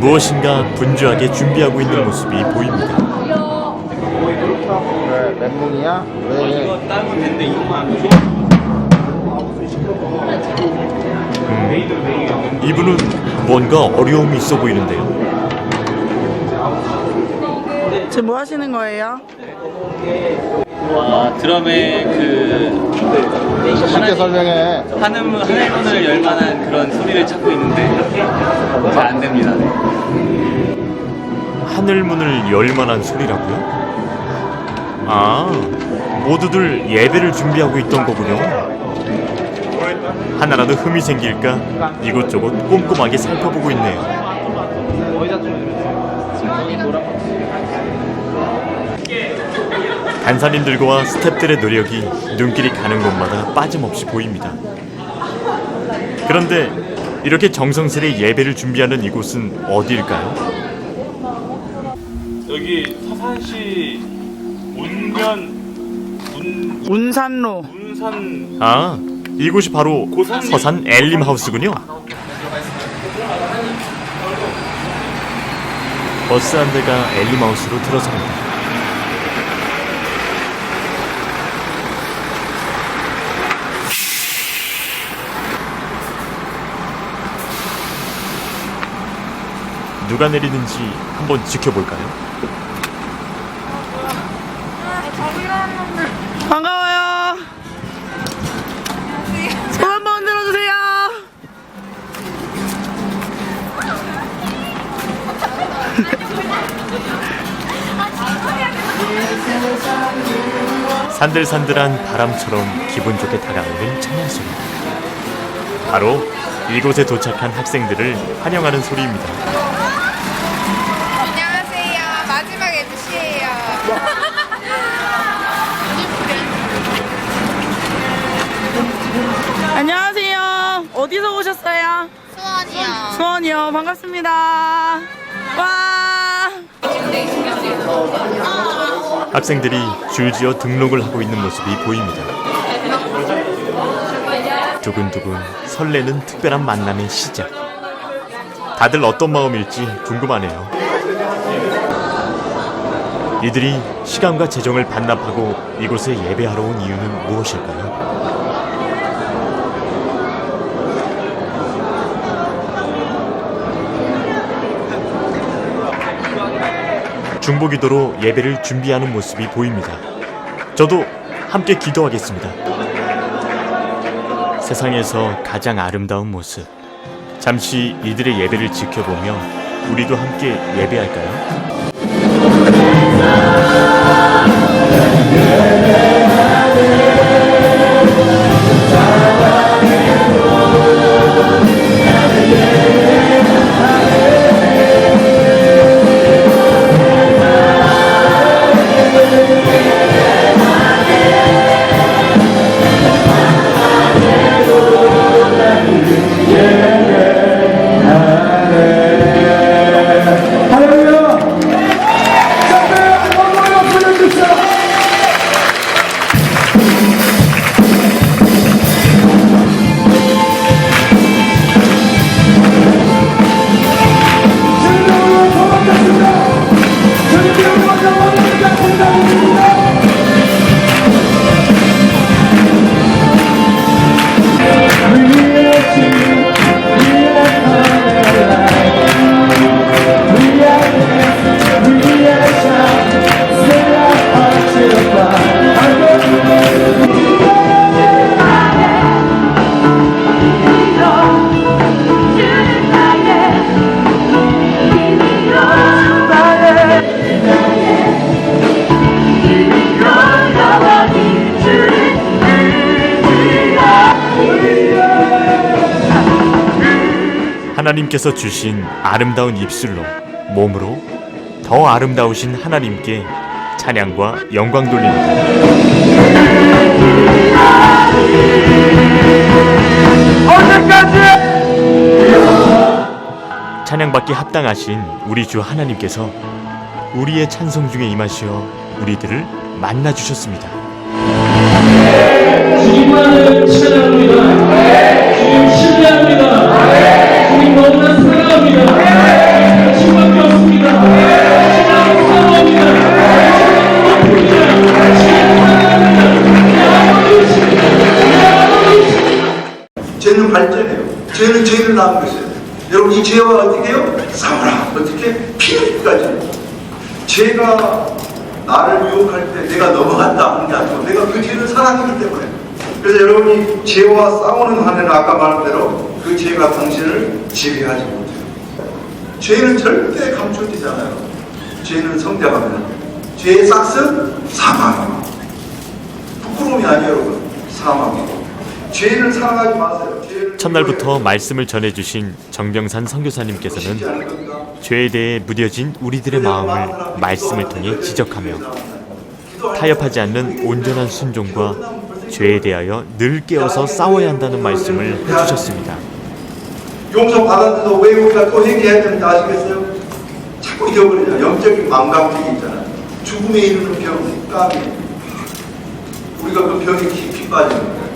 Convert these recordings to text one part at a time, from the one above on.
무엇인가 분주하게 준비하고 있는 모습이 보입니다. 왜 멘붕이야? 왜? 이거 따면 되는데 이것만 이분은 뭔가 어려움이 있어 보이는데요. 지금 뭐 하시는 거예요? 아, 드럼의 그 쉽게 설명해. 하늘문을 열 만한 그런 소리를 찾고 있는데 잘 안 됩니다. 네. 하늘 문을 열 만한 소리라고요? 아, 모두들 예배를 준비하고 있던 거군요. 하나라도 흠이 생길까 이곳저곳 꼼꼼하게 살펴보고 있네요. 간사님들과 스탭들의 노력이 눈길이 가는 곳마다 빠짐없이 보입니다. 그런데 이렇게 정성스레 예배를 준비하는 이곳은 어디일까요? 여기 서산시 운면 운 운산로. 운산 아, 이곳이 바로 고산리. 서산 엘림 하우스군요. 버스 한 대가 엘림 하우스로 들어섭니다. 누가 내리는지 한번 지켜볼까요? 반가워요. 손 한번 들어주세요. 산들산들한 바람처럼 기분 좋게 다가오는 찬양 소리. 바로 이곳에 도착한 학생들을 환영하는 소리입니다. 안녕하세요. 어디서 오셨어요? 수원이요. 수원이요. 반갑습니다. 와. 학생들이 줄지어 등록을 하고 있는 모습이 보입니다. 두근두근 설레는 특별한 만남의 시작. 다들 어떤 마음일지 궁금하네요. 이들이 시간과 재정을 반납하고 이곳에 예배하러 온 이유는 무엇일까요? 중보기도로 예배를 준비하는 모습이 보입니다. 저도 함께 기도하겠습니다. 세상에서 가장 아름다운 모습. 잠시 이들의 예배를 지켜보며 우리도 함께 예배할까요? 하 나님께서 주신 아름다운 입술로 몸으로 더 아름다우신 하나님께 찬양과 영광 돌립니다. 찬양받기 합당하신 우리 주 하나님께서 우리의 찬송 중에 임하시어 우리들을 만나 주셨습니다. 주님만을 찬양합니다. 죄는 발전해요. 죄는 죄를 낳은 것이에요. 여러분 이 죄와 어떻게 해요? 싸워라. 어떻게? 피해까지. 죄가 나를 유혹할 때 내가 넘어갔다 하는 게 아니고 내가 그 죄를 사랑하기 때문에 그래서 여러분이 죄와 싸우는 한에는 아까 말한 대로 그 죄가 당신을 지배하지 못해요. 죄는 절대 감춰지지 않아요. 죄는 성장합니다. 죄의 싹은 사망이에요. 부끄러움이 아니에요, 여러분. 사망이고. 죄를 사랑하지 마세요. 첫날부터 말씀을 전해주신 정병산 선교사님께서는. 죄에 대해 무뎌진 우리들의 마음을 말씀을 통해 지적하며 타협하지 않는 온전한 순종과 죄에 대하여 늘 깨어서 싸워야 한다는 말씀을 해주셨습니다. 용서 받았는데도 왜 우리가 또 회개해야 되는지 아시겠어요? 자꾸 잊어버리잖아. 영적인 망각증이 있잖아. 죽음에 이르는 병, 까미. 우리가 그 병에 깊이 빠지는 거예요.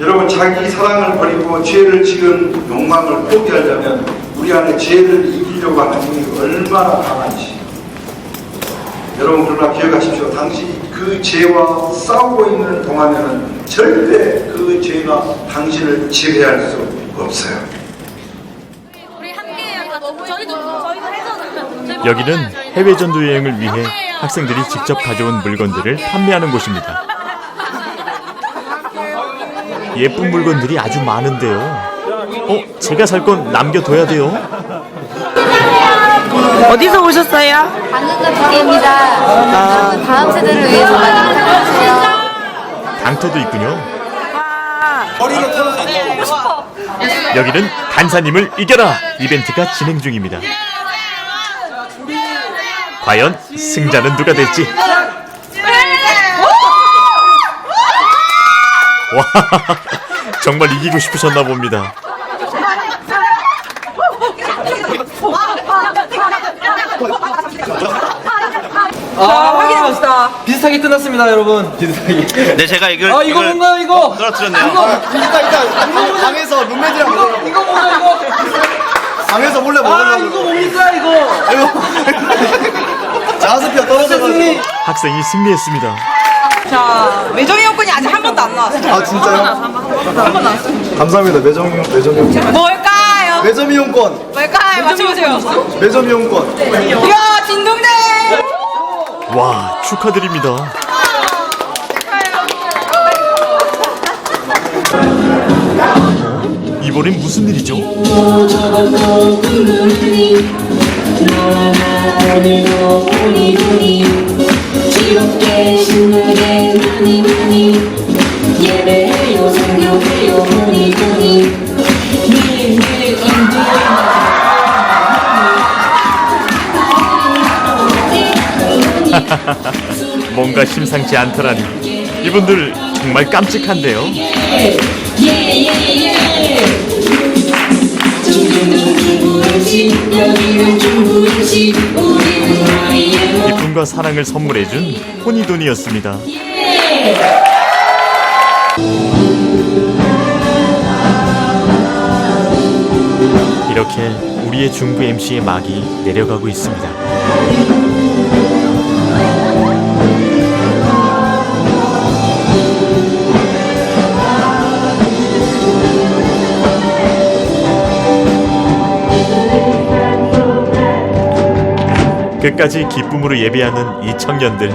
여러분, 자기 사랑을 버리고 죄를 지은 욕망을 포기하려면 우리 안에 죄를 이기려고 하는 힘이 얼마나 강한지. 여러분, 그러나 기억하십시오. 당신이 그 죄와 싸우고 있는 동안에는 절대 그 죄가 당신을 지배할 수 없어요. 우리 함께해요. 저희도 저희도 해줘. 여기는 해외 전도 여행을 위해 학생들이 직접 가져온 물건들을 판매하는 곳입니다. 예쁜 물건들이 아주 많은데요. 어, 제가 살 건 남겨둬야 돼요. 어디서 오셨어요? 방금과 기계입니다. 다음 세대를 위해서 많이 부탁해주세요. 강터도 있군요. 와, 여기는 간사님을 이겨라 이벤트가 진행 중입니다. 과연 승자는 누가 될지. 와, 정말 이기고 싶으셨나 봅니다. 확인해 봅시다. 비슷하게 끝났습니다, 여러분. 네, 제가 이걸 아, 이거 뭔가요, 이거? 떨어뜨렸네요. 이따 이따 방에서 룸메이트랑 먹으려고 이거 뭐야, 이거? 방에서 몰래 아, 먹으려고 이거 뭡니까, 이거? 자스피가 떨어져가지고 학생이 승리했습니다. 자, 매점 이용권이 아직 한 번도 안 나왔어요. 아 진짜요? 감사합니다 매점 매점 이용권 뭘까요? 매점 이용권 뭘까요? 맞춰보세요. 매점 이용권 이야, 진동대! 와, 축하드립니다. 어? 이번엔 무슨 일이죠? 즐겁게 신나게 많이 많이 예배해요 보니 보니 매일매일 뭔가 심상치 않더라니. 이분들 정말 깜찍한데요. 예예예 중부 MC 여 기쁨과 사랑을 선물해준 호니돈이었습니다. 이렇게 우리의 중부 MC의 막이 내려가고 있습니다. 끝까지 기쁨으로 예배하는 이 청년들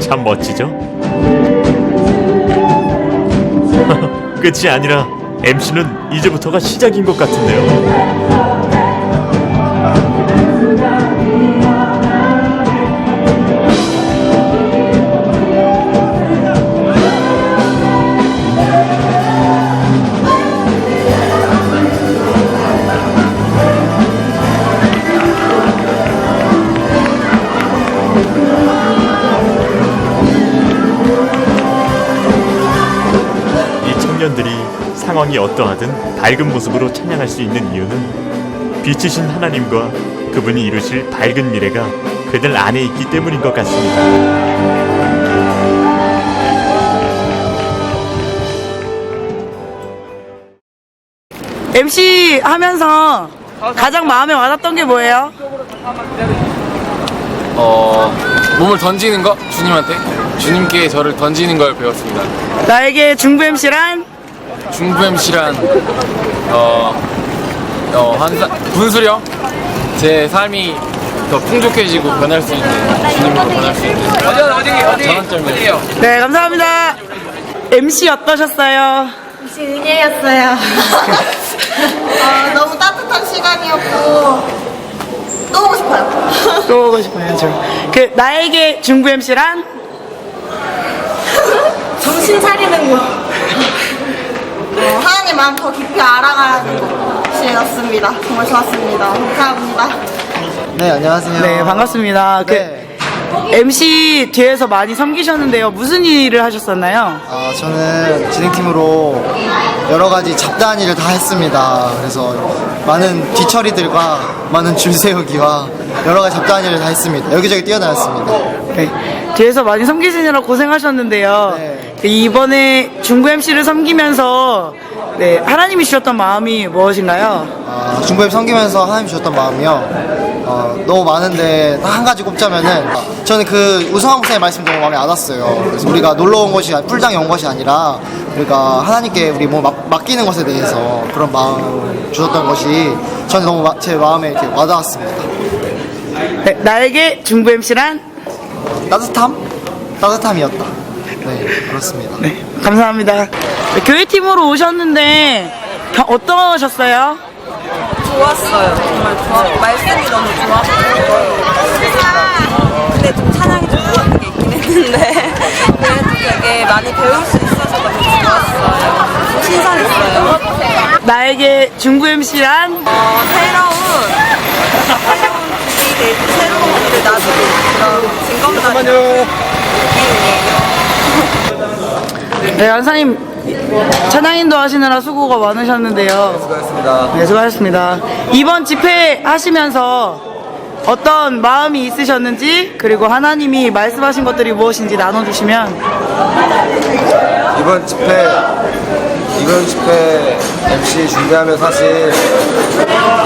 참 멋지죠? 끝이 아니라 MC는 이제부터가 시작인 것 같은데요. 청년들이 상황이 어떠하든 밝은 모습으로 찬양할 수 있는 이유는 빛이신 하나님과 그분이 이루실 밝은 미래가 그들 안에 있기 때문인 것 같습니다. MC 하면서 가장 마음에 와닿던 게 뭐예요? 어, 몸을 던지는 거 주님한테 주님께 저를 던지는 걸 배웠습니다. 나에게 중부 MC란 중부 MC란 어, 어, 한 사, 분수령 제 삶이 더 풍족해지고 변할 수 있는 주님으로 변할 수 있는 어디 어디 어디 전환점이에요. 네, 감사합니다. MC 어떠셨어요? 혹시 은혜였어요. 어, 너무 따뜻한 시간이었고 또 오고 싶어요. 또 오고 싶어요, 저. 그, 나에게 중부 MC란? 정신 차리는 거. 어, 하나님 마음 더 깊이 알아가는 시였습니다. 정말 좋았습니다. 감사합니다. 네, 안녕하세요. 네, 반갑습니다. 그, 네. MC 뒤에서 많이 섬기셨는데요. 무슨 일을 하셨었나요? 아, 저는 진행팀으로 여러 가지 잡다한 일을 다 했습니다. 그래서 많은 뒤처리들과 많은 줄 세우기와 여러 가지 잡다한 일을 다 했습니다. 여기저기 뛰어다녔습니다. 네. 뒤에서 많이 섬기시느라 고생하셨는데요. 네. 그 이번에 중부 MC를 섬기면서 네, 하나님이 주셨던 마음이 무엇인가요? 아, 중부에 섬기면서 하나님 주셨던 마음이요. 어, 너무 많은데 딱한 가지 꼽자면은 저는 그 우성한 목사의 말씀 너무 마음에 안 왔어요. 그래서 우리가 놀러 온 것이 풀장에 온 것이 아니라 우리가 하나님께 우리 몸 맡기는 것에 대해서 그런 마음 주셨던 것이 저는 너무 마- 제 마음에 이렇게 와닿았습니다. 네, 나에게 중부 MC란? 따뜻함? 따뜻함이었다. 네, 그렇습니다. 네, 감사합니다. 네, 교회팀으로 오셨는데 겨- 어떠셨어요? 좋았어요. 정말 좋았고 말씀이 너무 좋았고 근데 좀 찬양이 좀 부족한 게 있긴 했는데 그래도 되게 많이 배울 수 있어서 너무 좋았어요. 좀 신선했어요. 나에게 중부 MC란? 어, 새로운 새로운 될 새로운 길을 나서고 그런 증거들이 네, 연사님 찬양인도 하시느라 수고가 많으셨는데요. 수고하셨습니다. 네, 수고하셨습니다. 이번 집회 하시면서 어떤 마음이 있으셨는지 그리고 하나님이 말씀하신 것들이 무엇인지 나눠주시면 이번 집회 이번 집회 MC 준비하면 사실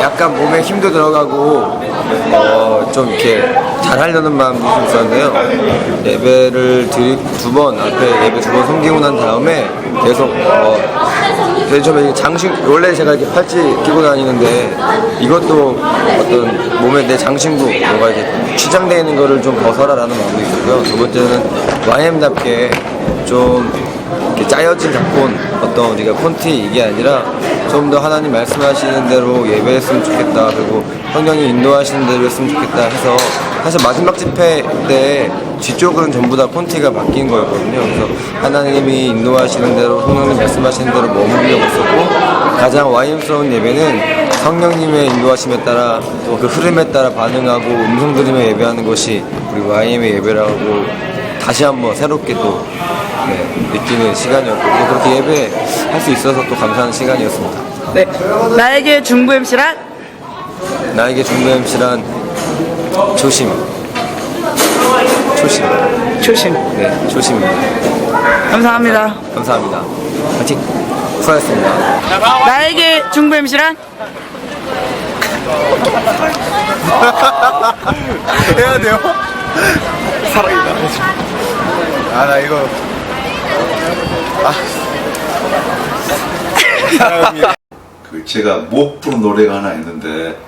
약간 몸에 힘도 들어가고 어 좀 이렇게 잘 하려는 마음도 좀 있었는데요. 예배를 두 번 앞에 예배 두 번 섬기고 난 다음에 계속 어 이게 장식 원래 제가 이렇게 팔찌 끼고 다니는데 이것도 어떤 몸에 내 장신구 뭔가 이렇게 치장되어 있는 거를 좀 벗어라라는 마음도 있었고요. 두 번째는 YM답게 좀 이렇게 짜여진 작품 어떤 우리가 콘티 이게 아니라 좀 더 하나님 말씀하시는 대로 예배했으면 좋겠다 그리고 성령이 인도하시는 대로 했으면 좋겠다 해서 사실 마지막 집회 때 뒤쪽은 전부 다 콘티가 바뀐 거였거든요. 그래서 하나님이 인도하시는 대로 성령님 말씀하시는 대로 머무르려고 했었고 가장 와인스러운 예배는 성령님의 인도하심에 따라 또 그 흐름에 따라 반응하고 음성 들으며 예배하는 것이 우리 YM의 예배라고 다시 한번 새롭게 또 네, 느끼는 시간이었고 또 그렇게 예배할 수 있어서 또 감사한 시간이었습니다. 네, 나에게 중부 MC란? 나에게 중도 MC란 조심, 조심, 조심. 네, 조심입니다. 감사합니다. 감사합니다. 파이팅! 수고하셨습니다. 나에게 중부 MC란? 해야 돼요? 사랑이다. 아, 나 이거. 그 제가 못 부른 노래가 하나 있는데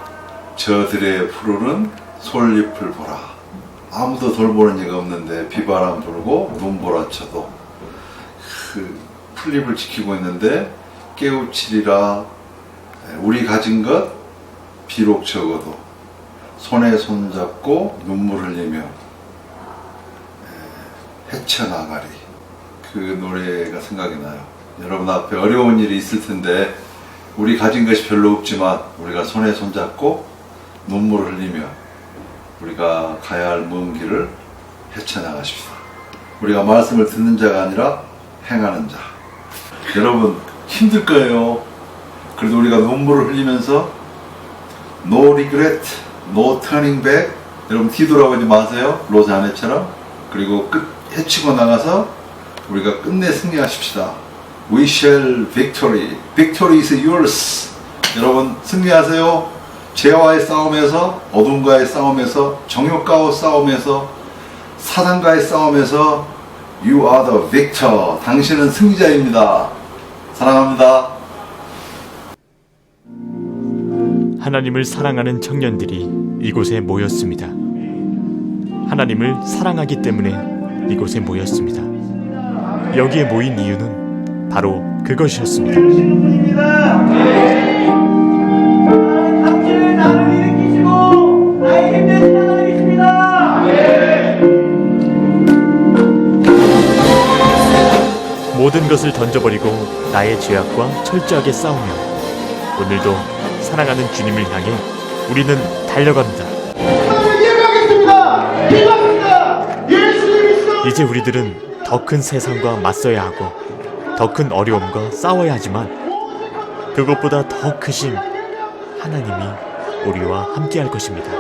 저들의 푸르른 솔잎을 보라. 아무도 돌보는 이가 없는데 비바람 불고 눈보라 쳐도 그 풀잎을 지키고 있는데 깨우치리라. 우리 가진 것 비록 적어도 손에 손잡고 눈물 흘리며 에, 헤쳐나가리 그 노래가 생각이 나요. 여러분 앞에 어려운 일이 있을 텐데 우리 가진 것이 별로 없지만 우리가 손에 손잡고 눈물을 흘리며 우리가 가야 할 먼 길을 헤쳐나가십시다. 우리가 말씀을 듣는 자가 아니라 행하는 자. 여러분 힘들 거예요. 그래도 우리가 눈물을 흘리면서 no regret, no turning back. 여러분 뒤돌아보지 마세요. 로자 아내처럼. 그리고 끝 해치고 나가서 우리가 끝내 승리하십시다. We shall victory. Victory is yours. 여러분 승리하세요. 죄와의 싸움에서 어둠과의 싸움에서 정욕과의 싸움에서 사단과의 싸움에서 You are the victor. 당신은 승리자입니다. 사랑합니다. 하나님을 사랑하는 청년들이 이곳에 모였습니다. 하나님을 사랑하기 때문에 이곳에 모였습니다. 여기에 모인 이유는 바로 그것이었습니다. 모든 것을 던져버리고 나의 죄악과 철저하게 싸우며 오늘도 사랑하는 주님을 향해 우리는 달려갑니다. 이제 우리들은 더 큰 세상과 맞서야 하고 더 큰 어려움과 싸워야 하지만 그것보다 더 크신 하나님이 우리와 함께 할 것입니다.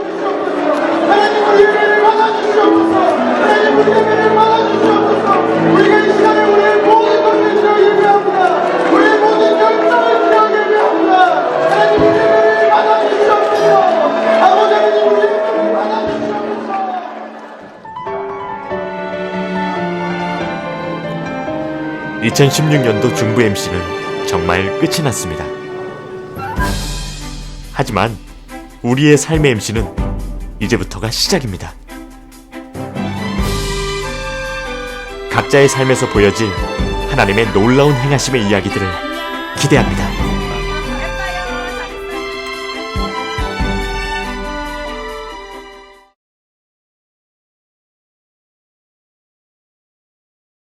(2016년도) 중부 MC는 정말 끝이 났습니다. 하지만 우리의 삶의 MC는 이제부터가 시작입니다. 각자의 삶에서 보여질 하나님의 놀라운 행하심의 이야기들을 기대합니다.